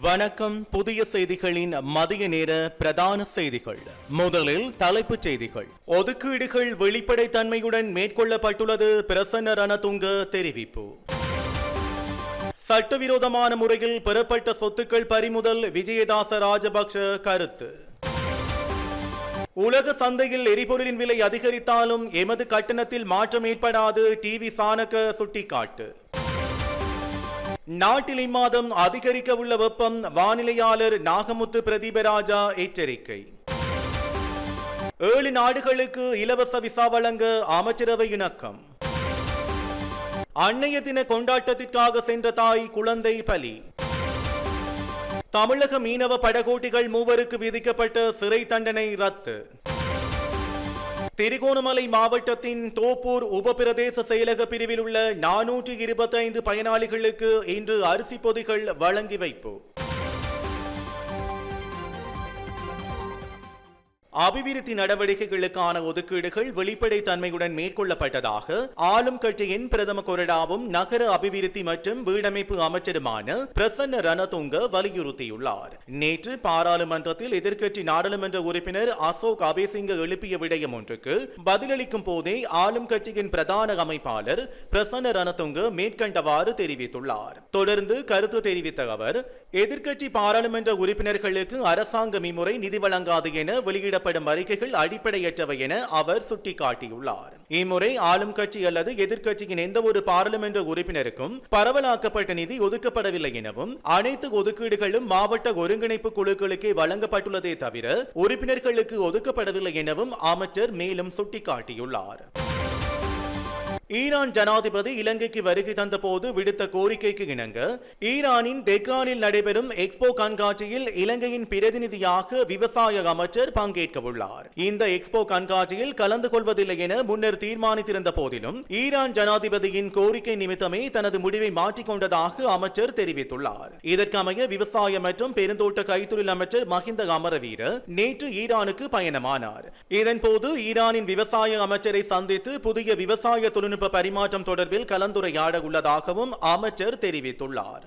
வணக்கம் புதிய செய்திகளின் மதிய நேர பிரதான செய்திகள். முதலில் தலைப்புச் செய்திகள். ஒதுக்கீடுகள் வெளிப்படைத்தன்மையுடன் மேற்கொள்ளப்பட்டுள்ளது பிரசன்ன ரணதுங்க தெரிவிப்பு. சட்டவிரோதமான முறையில் பெறப்பட்ட சொத்துக்கள் பறிமுதல் விஜயதாச ராஜபக்ஷ கருத்து. உலக சந்தையில் எரிபொருளின் விலை அதிகரித்தாலும் எமது கட்டணத்தில் மாற்றம் ஏற்படாது டிவி சாணக்க சுட்டிக்காட்டு. நாட்டில் இம்மாதம் அதிகரிக்க உள்ள வெப்பம் வானிலையாளர் நாகமுத்து பிரதீபராஜா எச்சரிக்கை. ஏழு நாடுகளுக்கு இலவச விசா வழங்க அமைச்சரவை இணக்கம். அன்னைய தின கொண்டாட்டத்திற்காக சென்ற தாய் குழந்தை பலி. தமிழக மீனவ படகோட்டிகள் மூவருக்கு விதிக்கப்பட்ட சிறை தண்டனை ரத்து. திருகோணமலை மாவட்டத்தின் தோப்பூர் உபபிரதேச செயலக பிரிவில் உள்ள நானூற்றி இருபத்தைந்து பயனாளிகளுக்கு இன்று அரிசி பொதிகள் வழங்கி வைப்பு. அபிவிருத்தி நடவடிக்கைகளுக்கான ஒதுக்கீடுகள் வெளிப்படைத்தன்மையுடன் மேற்கொள்ளப்பட்டதாக ஆளும் கட்சியின் பிரதம கொறடாவும் நகர அபிவிருத்தி மற்றும் வீடமைப்பு அமைச்சருமான பிரசன்ன ரணதுங்க வலியுறுத்தியுள்ளார். நேற்று பாராளுமன்றத்தில் எதிர்க்கட்சி நாடாளுமன்ற உறுப்பினர் அசோக் அபேசிங்க எழுப்பிய விடயம் ஒன்றுக்கு பதிலளிக்கும் போதே ஆளும் கட்சியின் பிரதான அமைப்பாளர் பிரசன்ன ரணதுங்க மேற்கண்டவாறு தெரிவித்துள்ளார். தொடர்ந்து கருத்து தெரிவித்த அவர் எதிர்க்கட்சி பாராளுமன்ற உறுப்பினர்களுக்கு அரசாங்கம் இம்முறை நிதி வழங்காது என வெளியிட வெளியிடப்படும் அறிக்கைகள் அடிப்படையற்றவை என அவர் சுட்டிக்காட்டியுள்ளார். இம்முறை ஆளும் கட்சி அல்லது எதிர்க்கட்சியின் எந்த ஒரு பாராளுமன்ற உறுப்பினருக்கும் பரவலாக்கப்பட்ட நிதி ஒதுக்கப்படவில்லை எனவும் அனைத்து ஒதுக்கீடுகளும் மாவட்ட ஒருங்கிணைப்பு குழுக்களுக்கே வழங்கப்பட்டுள்ளதே தவிர உறுப்பினர்களுக்கு ஒதுக்கப்படவில்லை எனவும் அமைச்சர் மேலும் சுட்டிக்காட்டியுள்ளார். ஈரான் ஜனாதிபதி இலங்கைக்கு வருகை தந்தபோது விடுத்த கோரிக்கைக்கு இணங்க ஈரானின் தெஹ்ரானில் நடைபெறும் எக்ஸ்போ கண்காட்சியில் இலங்கையின் பிரதிநிதியாக விவசாய அமைச்சர் பங்கேற்க உள்ளார். இந்த எக்ஸ்போ கண்காட்சியில் கலந்து கொள்வதில்லை என முன்னர் தீர்மானித்திருந்த போதிலும் ஈரான் ஜனாதிபதியின் கோரிக்கை நிமித்தமே தனது முடிவை மாற்றிக்கொண்டதாக அமைச்சர் தெரிவித்துள்ளார். இதற்கமைய விவசாய மற்றும் பெருந்தோட்ட கைத்தொழில் அமைச்சர் மஹிந்த அமரவீர நேற்று ஈரானுக்கு பயணமானார். இதன்போது ஈரானின் விவசாய அமைச்சரை சந்தித்து புதிய விவசாய தொழில் தொழில்நுட்ப பரிமாற்றம் தொடர்பில் கலந்துரையாட உள்ளதாகவும் அமைச்சர் தெரிவித்துள்ளார்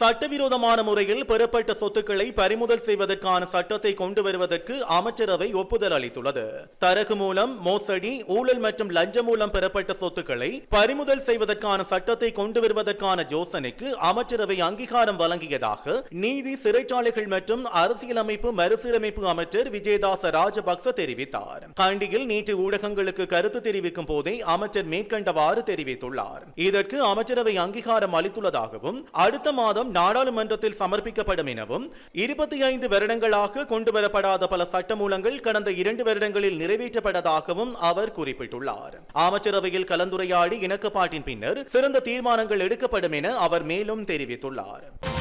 சட்டவிரோதமான முறையில் பெறப்பட்ட சொத்துக்களை பறிமுதல் செய்வதற்கான சட்டத்தை கொண்டு வருவதற்கு அமைச்சரவை ஒப்புதல் அளித்துள்ளது. தரகு மூலம் மோசடி ஊழல் மற்றும் லஞ்சம் மூலம் பெறப்பட்ட சொத்துக்களை பறிமுதல் செய்வதற்கான சட்டத்தை கொண்டு வருவதற்கான யோசனைக்கு அமைச்சரவை அங்கீகாரம் வழங்கியதாக நீதி சிறைச்சாலைகள் மற்றும் அரசியலமைப்பு மறுசீரமைப்பு அமைச்சர் விஜயதாச ராஜபக்ச தெரிவித்தார். கண்டியில் நேற்று ஊடகங்களுக்கு கருத்து தெரிவிக்கும் போதே அமைச்சர் மேற்கண்டவாறு தெரிவித்துள்ளார். இதற்கு அமைச்சரவை அங்கீகாரம் அளித்துள்ளதாகவும் அடுத்த மாதம் நாடாளுமன்றத்தில் சமர்ப்பிக்கப்படும் எனவும் இருபத்தி ஐந்து வருடங்களாக கொண்டுவரப்படாத பல சட்டமூலங்கள் கடந்த இரண்டு வருடங்களில் நிறைவேற்றப்பட்டதாகவும் அவர் குறிப்பிட்டுள்ளார். அமைச்சரவையில் கலந்துரையாடி இணக்கப்பாட்டின் பின்னர் சிறந்த தீர்மானங்கள் எடுக்கப்படும் என அவர் மேலும் தெரிவித்துள்ளார்.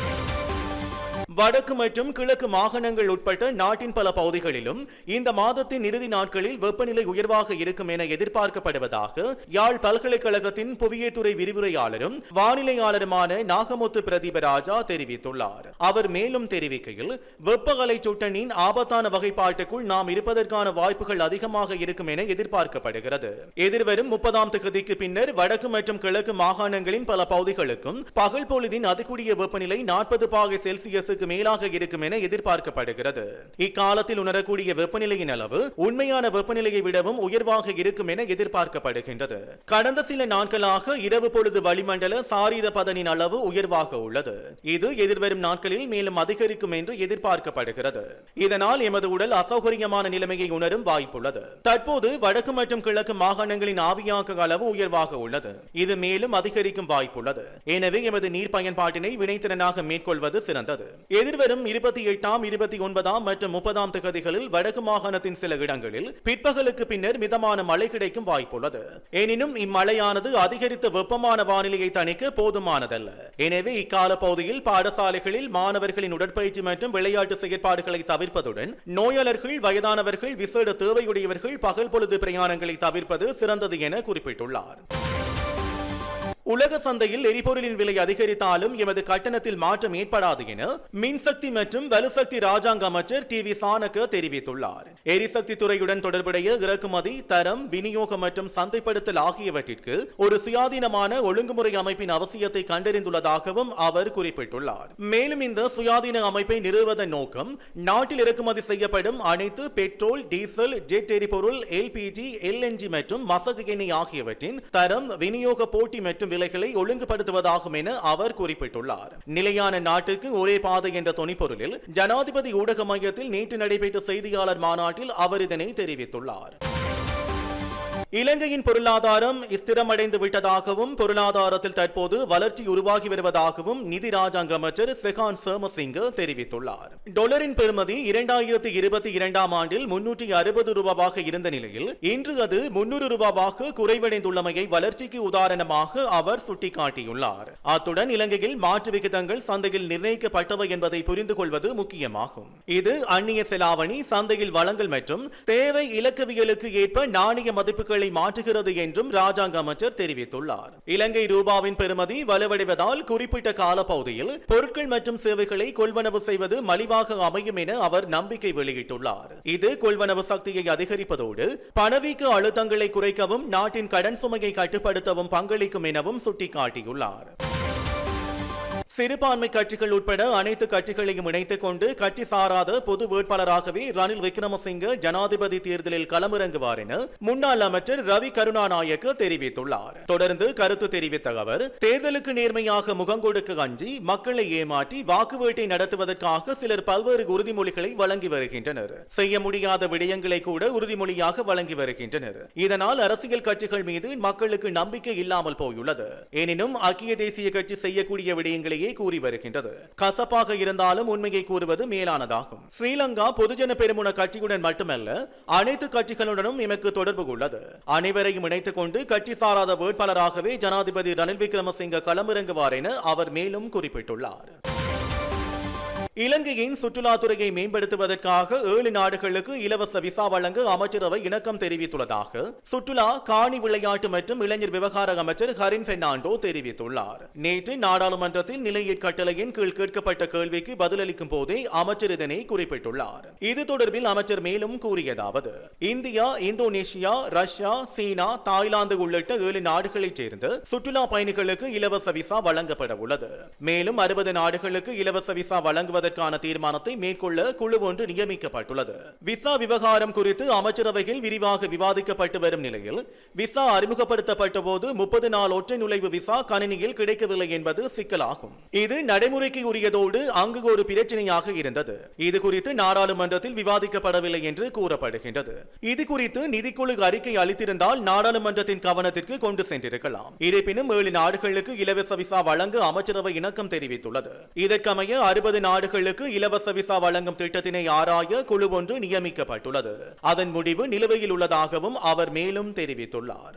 வடக்கு மற்றும் கிழக்கு மாகாணங்கள் உட்பட்ட நாட்டின் பல பகுதிகளிலும் இந்த மாதத்தின் இறுதி நாட்களில் வெப்பநிலை உயர்வாக இருக்கும் என எதிர்பார்க்கப்படுவதாக யாழ் பல்கலைக்கழகத்தின் புவியத்துறை விரிவுரையாளரும் வானிலையாளருமான நாகமுத்து பிரதீபராஜா தெரிவித்துள்ளார். அவர் மேலும் தெரிவிக்கையில் வெப்பகலை சுட்டனின் ஆபத்தான வகைப்பாட்டுக்குள் நாம் இருப்பதற்கான வாய்ப்புகள் அதிகமாக இருக்கும் என எதிர்பார்க்கப்படுகிறது. எதிர்வரும் முப்பதாம் தேதிக்கு பின்னர் வடக்கு மற்றும் கிழக்கு மாகாணங்களின் பல பகுதிகளுக்கும் பகல் பொழுதின் அதிகூடிய வெப்பநிலை நாற்பது பாகை செல்சியஸுக்கு மேலாக இருக்கும் என எதிர்பார்க்கப்படுகிறது. இக்காலத்தில் உணரக்கூடிய வெப்பநிலையின் அளவு உண்மையான வெப்பநிலையை விடவும் உயர்வாக இருக்கும் என எதிர்பார்க்கப்படுகின்றது. கடந்த சில நாட்களாக இரவு பொழுது வளிமண்டல சாரீர பதனின் அளவு உயர்வாக உள்ளது. இது எதிர்வரும் நாட்களில் மேலும் அதிகரிக்கும் என்று எதிர்பார்க்கப்படுகிறது. இதனால் எமது உடல் அசௌகரியமான நிலைமையை உணரும் வாய்ப்புள்ளது. தற்போது வடக்கு மற்றும் கிழக்கு மாகாணங்களின் ஆவியாக்க அளவு உயர்வாக உள்ளது. இது மேலும் அதிகரிக்கும் வாய்ப்புள்ளது. எனவே எமது நீர் பயன்பாட்டினை வினைத்திறனாக மேற்கொள்வது சிறந்தது. எதிர்வரும் இருபத்தி எட்டாம் இருபத்தி ஒன்பதாம் மற்றும் முப்பதாம் தேதிகளில் வடக்கு மாகாணத்தின் சில இடங்களில் பிற்பகலுக்கு பின்னர் மிதமான மழை கிடைக்கும் வாய்ப்புள்ளது. எனினும் இம்மழையானது அதிகரித்த வெப்பமான வானிலையை தணிக்க போதுமானதல்ல. எனவே இக்கால பகுதியில் பாடசாலைகளில் மாணவர்களின் உடற்பயிற்சி மற்றும் விளையாட்டு செயற்பாடுகளை தவிர்ப்பதுடன் நோயாளர்கள் வயதானவர்கள் விசேட தேவையுடையவர்கள் பகல் பொழுது பிரயாணங்களை தவிர்ப்பது சிறந்தது என குறிப்பிட்டுள்ளார். உலக சந்தையில் எரிபொருளின் விலை அதிகரித்தாலும் எமது கட்டணத்தில் மாற்றம் ஏற்படாது என மின்சக்தி மற்றும் வலுசக்தி ராஜாங்க அமைச்சர் டி வி சானக தெரிவித்துள்ளார். எரிசக்தி துறையுடன் தொடர்புடைய இறக்குமதி தரம் விநியோகம் மற்றும் சந்தைப்படுத்தல் ஆகியவற்றிற்கு ஒரு சுயாதீனமான ஒழுங்குமுறை அமைப்பின் அவசியத்தை கண்டறிந்துள்ளதாகவும் அவர் குறிப்பிட்டுள்ளார். மேலும் இந்த சுயாதீன அமைப்பை நிறுவுவதன் நோக்கம் நாட்டில் இறக்குமதி செய்யப்படும் அனைத்து பெட்ரோல் டீசல் ஜெட் எரிபொருள் எல்பிஜி எல்என்ஜி மற்றும் மசகு எண்ணெய் ஆகியவற்றின் தரம் விநியோக போட்டி மற்றும் சூழ்நிலைகளை ஒழுங்குபடுத்துவதாகும் என அவர் குறிப்பிட்டுள்ளார். நிலையான நாட்டுக்கு ஒரே பாதை என்ற தொனிப்பொருளில் ஜனாதிபதி ஊடக மையத்தில் நேற்று நடைபெற்ற செய்தியாளர் மாநாட்டில் அவர் இதனை தெரிவித்துள்ளார். இலங்கையின் பொருளாதாரம் ஸ்திரமடைந்து விட்டதாகவும் பொருளாதாரத்தில் தற்போது வளர்ச்சி உருவாகி வருவதாகவும் நிதி ராஜாங்க அமைச்சர் செகான் சர்மசிங்க தெரிவித்துள்ளார். டொலரின் பெறுமதி இரண்டாயிரத்தி இருபத்தி இரண்டாம் ஆண்டில் முன்னூற்றி அறுபது ரூபாவாக இருந்த நிலையில் இன்று அது முன்னூறு ரூபாவாக குறைவடைந்துள்ளமையை வளர்ச்சிக்கு உதாரணமாக அவர் சுட்டிக்காட்டியுள்ளார். அத்துடன் இலங்கையில் மாற்று விகிதங்கள் சந்தையில் நிர்ணயிக்கப்பட்டவை என்பதை புரிந்து கொள்வது முக்கியமாகும். இது அந்நிய செலாவணி சந்தையில் வளங்கள் மற்றும் தேவை இலக்கவியலுக்கு ஏற்ப நாணய மதிப்புகள் மாற்றுகிறது என்றும் ராஜாங்க அமைச்சர் தெரிவித்துள்ளார். இலங்கை ரூபாவின் பெறுமதி வலுவடைவதால் குறிப்பிட்ட காலப்பகுதியில் பொருட்கள் மற்றும் சேவைகளை கொள்வனவு செய்வது மலிவாக அமையும் என அவர் நம்பிக்கை வெளியிட்டுள்ளார். இது கொள்வனவு சக்தியை அதிகரிப்பதோடு பணவீக்க அழுத்தங்களை குறைக்கவும் நாட்டின் கடன் சுமையை கட்டுப்படுத்தவும் பங்களிக்கும் எனவும் சுட்டிக்காட்டியுள்ளார். சிறுபான்மை கட்சிகள் உட்பட அனைத்து கட்சிகளையும் இணைத்துக் கொண்டு கட்சி சாராத பொது வேட்பாளராகவே ரணில் விக்ரமசிங்க ஜனாதிபதி தேர்தலில் களமிறங்குவார் என முன்னாள் அமைச்சர் ரவி கருணாநாயக்க தெரிவித்துள்ளார். தொடர்ந்து கருத்து தெரிவித்த அவர் தேர்தலுக்கு நேர்மையாக முகங்கொடுக்க அஞ்சி மக்களை ஏமாற்றி வாக்கு வேட்டை நடத்துவதற்காக சிலர் பல்வேறு உறுதிமொழிகளை வழங்கி வருகின்றனர். செய்ய முடியாத விடயங்களை கூட உறுதிமொழியாக வழங்கி வருகின்றனர். இதனால் அரசியல் கட்சிகள் மீது மக்களுக்கு நம்பிக்கை இல்லாமல் போயுள்ளது. எனினும் ஐக்கிய தேசிய கட்சி செய்யக்கூடிய விடயங்களையே கூறி வருகின்றது. கசப்பாக இருந்தாலும் உண்மையை கூறுவது மேலானதாகும். ஸ்ரீலங்கா பொதுஜன பெருமுன கட்சியுடன் மட்டுமல்ல அனைத்து கட்சிகளுடனும் எமக்கு தொடர்பு உள்ளது. அனைவரையும் இணைத்துக் கொண்டு கட்சி சாராத வேட்பாளராகவே ஜனாதிபதி ரணில் விக்ரமசிங்க களமிறங்குவார் என அவர் மேலும் குறிப்பிட்டுள்ளார். இலங்கையின் சுற்றுலாத்துறையை மேம்படுத்துவதற்காக ஏழு நாடுகளுக்கு இலவச விசா வழங்க அமைச்சரவை இணக்கம் தெரிவித்துள்ளதாக சுற்றுலா காணி விளையாட்டு மற்றும் இளைஞர் விவகார அமைச்சர் ஹரின் பெர்னாண்டோ தெரிவித்துள்ளார். நேற்று நாடாளுமன்றத்தில் நிலையீட் கட்டளையின் கீழ் கேட்கப்பட்ட கேள்விக்கு பதிலளிக்கும் போதே அமைச்சர் இதனை குறிப்பிட்டுள்ளார். இது தொடர்பில் அமைச்சர் மேலும் கூறியதாவது India Indonesia Russia China Thailand உள்ளிட்ட ஏழு நாடுகளைச் சேர்ந்து சுற்றுலா பயணிகளுக்கு இலவச விசா வழங்கப்பட உள்ளது. மேலும் அறுபது நாடுகளுக்கு இலவச விசா வழங்குவதற்கு வழங்குவதற்கான தீர்மானத்தை மேற்கொள்ள குழு ஒன்று நியமிக்கப்பட்டுள்ளது. விசா விவகாரம் குறித்து அமைச்சரவையில் விரிவாக விவாதிக்கப்பட்டு வரும் நிலையில் விசா அறிமுகப்படுத்தப்பட்ட போது முப்பது நாள் ஒற்றை நுழைவு விசா கணினியில் கிடைக்கவில்லை என்பது சிக்கலாகும். இது நடைமுறைக்கு உரியதோடு அங்கு ஒரு பிரச்சனையாக இருந்தது. இது குறித்து நாடாளுமன்றத்தில் விவாதிக்கப்படவில்லை என்று கூறப்படுகின்றது. இது குறித்து நிதிக்குழு அறிக்கை அளித்திருந்தால் நாடாளுமன்றத்தின் கவனத்திற்கு கொண்டு சென்றிருக்கலாம். இருப்பினும் ஏழு நாடுகளுக்கு இலவச விசா வழங்க அமைச்சரவை இணக்கம் தெரிவித்துள்ளது. இதற்கமைய அறுபது நாடுகள் நாடுகளுக்கு இலவச விசா வழங்கும் திட்டத்தினை ஆராய குழு ஒன்று நியமிக்கப்பட்டுள்ளது. அதன் முடிவு நிலுவையில் உள்ளதாகவும் அவர் மேலும் தெரிவித்துள்ளார்.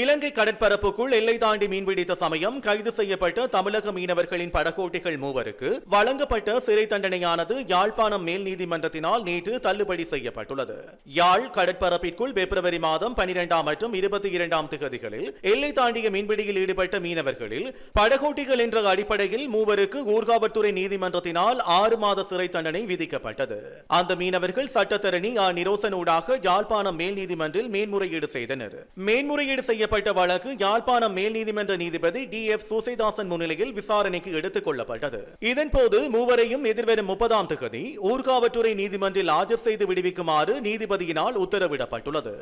இலங்கை கடற்பரப்புக்குள் எல்லை தாண்டி மீன்பிடித்த சமயம் கைது செய்யப்பட்ட தமிழக மீனவர்களின் படகோட்டிகள் மூவருக்கு வழங்கப்பட்ட சிறை தண்டனையானது யாழ்ப்பாணம் மேல் நீதிமன்றத்தினால் நேற்று தள்ளுபடி செய்யப்பட்டுள்ளது. யாழ் கடற்பரப்பிற்குள் பிப்ரவரி மாதம் பனிரெண்டாம் மற்றும் இருபத்தி இரண்டாம் திகதிகளில் எல்லை தாண்டிய மீன்பிடியில் ஈடுபட்ட மீனவர்களில் படகோட்டிகள் என்ற அடிப்படையில் மூவருக்கு ஊர்காவல்துறை நீதிமன்றத்தினால் ஆறு மாத சிறை தண்டனை விதிக்கப்பட்டது. அந்த மீனவர்கள் சட்டத்தரணி ஆ நிரோசனூடாக யாழ்ப்பாணம் மேல் நீதிமன்றில் மேன்முறையீடு செய்தனர். மேன்முறையீடு செய்ய செய்யப்பட்ட வழக்கு யாழ்ப்பாணம் மேல் நீதிமன்ற நீதிபதி டி எஃப் சூசைதாசன் முன்னிலையில் விசாரணைக்கு எடுத்துக் கொள்ளப்பட்டது. இதன்போது மூவரையும் எதிர்வரும் முப்பதாம் தேதி ஊர்காவற்றுறை நீதிமன்றில் ஆஜர் செய்து விடுவிக்குமாறு நீதிபதியினால் உத்தரவிடப்பட்டுள்ளது.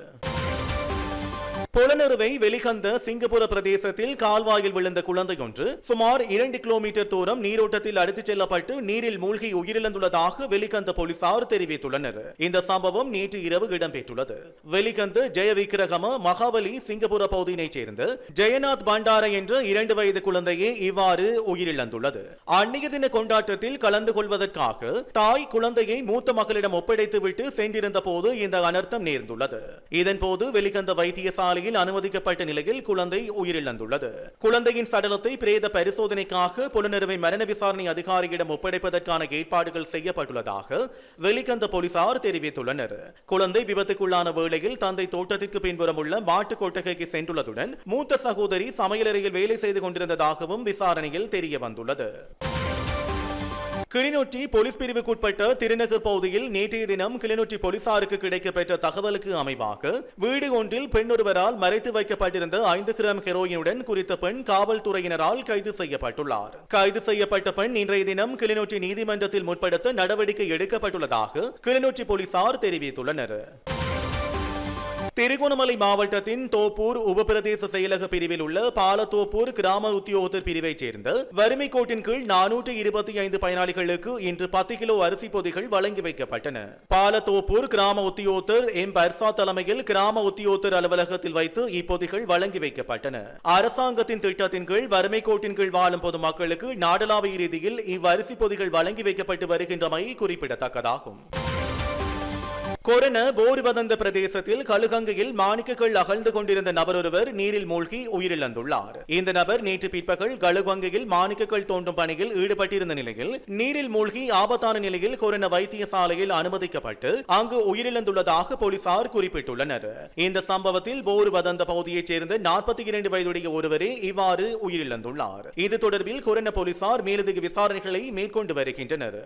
புலனறுவை வெளிகந்த சிங்கப்பூர பிரதேசத்தில் கால்வாயில் விழுந்த குழந்தையொன்று சுமார் இரண்டு கிலோமீட்டர் தூரம் நீரோட்டத்தில் அடித்துச் செல்லப்பட்டு நீரில் மூழ்கி உயிரிழந்துள்ளதாக வெளிகந்த போலீசார் தெரிவித்துள்ளனர். இந்த சம்பவம் நேற்று இரவு இடம்பெற்றுள்ளது. வெளிகந்த ஜெயவிக்கிரகம மகாபலி சிங்கப்பூர பகுதியினைச் சேர்ந்த ஜெயநாத் பண்டார என்ற இரண்டு வயது குழந்தையே இவ்வாறு உயிரிழந்துள்ளது. அந்நிய தின கொண்டாட்டத்தில் கலந்து கொள்வதற்காக தாய் குழந்தையை மூத்த மகளிடம் ஒப்படைத்துவிட்டு சென்றிருந்த போது இந்த அனர்த்தம் நேர்ந்துள்ளது. இதன்போது வெளிகந்த வைத்தியசாலை வைத்தியசாலையில் அனுமதிக்கப்பட்ட நிலையில் குழந்தை உயிரிழந்துள்ளது. குழந்தையின் சடலத்தை பிரேத பரிசோதனைக்காக புலனறுவை மரண விசாரணை அதிகாரியிடம் ஒப்படைப்பதற்கான ஏற்பாடுகள் செய்யப்பட்டுள்ளதாக வெளிக்கந்த போலீசார் தெரிவித்துள்ளனர். குழந்தை விபத்துக்குள்ளான வேளையில் தந்தை தோட்டத்திற்கு பின்புறம் உள்ள மாட்டுக் கொட்டகைக்கு சென்றுள்ளதுடன் மூத்த சகோதரி சமையலறையில் வேலை செய்து கொண்டிருந்ததாகவும் விசாரணையில் தெரிய வந்துள்ளது கிளிநொச்சி போலீஸ் பிரிவுக்குட்பட்ட திருநகர் பகுதியில் நேற்றைய தினம் கிளிநொச்சி போலீசாருக்கு கிடைக்கப்பெற்ற தகவலுக்கு அமைவாக வீடு ஒன்றில் பெண்ணொருவரால் மறைத்து வைக்கப்பட்டிருந்த ஐந்து கிராம் ஹெரோயினுடன் குறித்த பெண் காவல்துறையினரால் கைது செய்யப்பட்டுள்ளார். கைது செய்யப்பட்ட பெண் இன்றைய தினம் கிளிநொச்சி நீதிமன்றத்தில் முற்படுத்த நடவடிக்கை எடுக்கப்பட்டுள்ளதாக கிளிநொச்சி போலீசார் தெரிவித்துள்ளனர். திருகோணமலை மாவட்டத்தின் தோப்பூர் உபபிரதேச செயலக பிரிவில் உள்ள பாலத்தோப்பூர் கிராம உத்தியோகத்தர் பிரிவைச் சேர்ந்த வறுமை கோட்டின் கீழ் நானூற்று இருபத்தி ஐந்து பயனாளிகளுக்கு இன்று பத்து கிலோ அரிசி பொதிகள் வழங்கி வைக்கப்பட்டன. பாலத்தோப்பூர் கிராம உத்தியோகத்தர் எம். பர்சா தலைமையில் கிராம உத்தியோகத்தர் அலுவலகத்தில் வைத்து இப்பொதிகள் வழங்கி வைக்கப்பட்டன. அரசாங்கத்தின் திட்டத்தின் கீழ் வறுமை கோட்டின் கீழ் வாழும் பொதுமக்களுக்கு நாடளாவிய ரீதியில் இவ்வரிசி பொதிகள் வழங்கி வைக்கப்பட்டு வருகின்றமை குறிப்பிடத்தக்கதாகும். கொரோனா போர்வதந்த பிரதேசத்தில் கழுகங்கையில் மாணிக்கங்கள் அகழ்ந்து கொண்டிருந்த நபர் ஒருவர் நீரில் மூழ்கி உயிரிழந்துள்ளார். இந்த நபர் நேற்று பிற்பகல் கழுகங்கையில் மாணிக்கங்கள் தோண்டும் பணியில் ஈடுபட்டிருந்த நிலையில் நீரில் மூழ்கி ஆபத்தான நிலையில் கொரோனா வைத்தியசாலையில் அனுமதிக்கப்பட்டு அங்கு உயிரிழந்துள்ளதாக போலீசார் குறிப்பிட்டுள்ளனர். இந்த சம்பவத்தில் போர்வதந்த பகுதியைச் சேர்ந்த நாற்பத்தி இரண்டு வயதுடைய ஒருவரே இவ்வாறு உயிரிழந்துள்ளார். இது தொடர்பில் கொரோனா போலீசார் மேலதிக விசாரணைகளை மேற்கொண்டு வருகின்றனர்.